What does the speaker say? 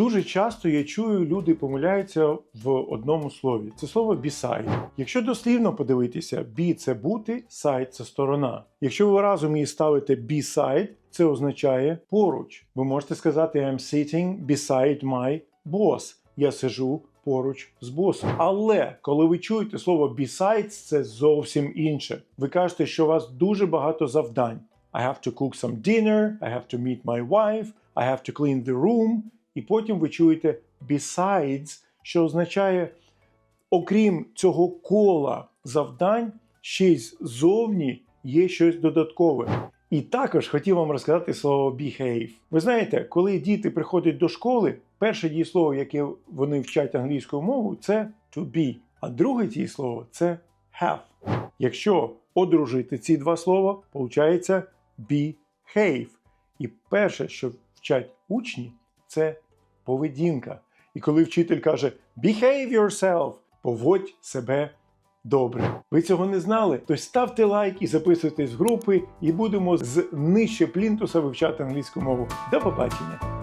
Дуже часто я чую, люди помиляються в одному слові. Це слово beside. Якщо дослівно подивитися, be – це бути, side – це сторона. Якщо ви разом її ставите beside, це означає поруч. Ви можете сказати I'm sitting beside my boss. Я сижу поруч з босом. Але коли ви чуєте слово besides, це зовсім інше. Ви кажете, що у вас дуже багато завдань. I have to cook some dinner, I have to meet my wife, I have to clean the room. І потім ви чуєте besides, що означає, окрім цього кола завдань, ще й ззовні є щось додаткове. І також хотів вам розказати слово behave. Ви знаєте, коли діти приходять до школи, перше дієслово, яке вони вчать англійською мовою, це to be, а друге дієслово це have. Якщо одружити ці два слова, виходить behave. І перше, що вчать учні, це поведінка. І коли вчитель каже behave yourself, поводь себе добре. Ви цього не знали? То ставте лайк і записуйтесь в групи, і будемо з нижче плінтуса вивчати англійську мову. До побачення!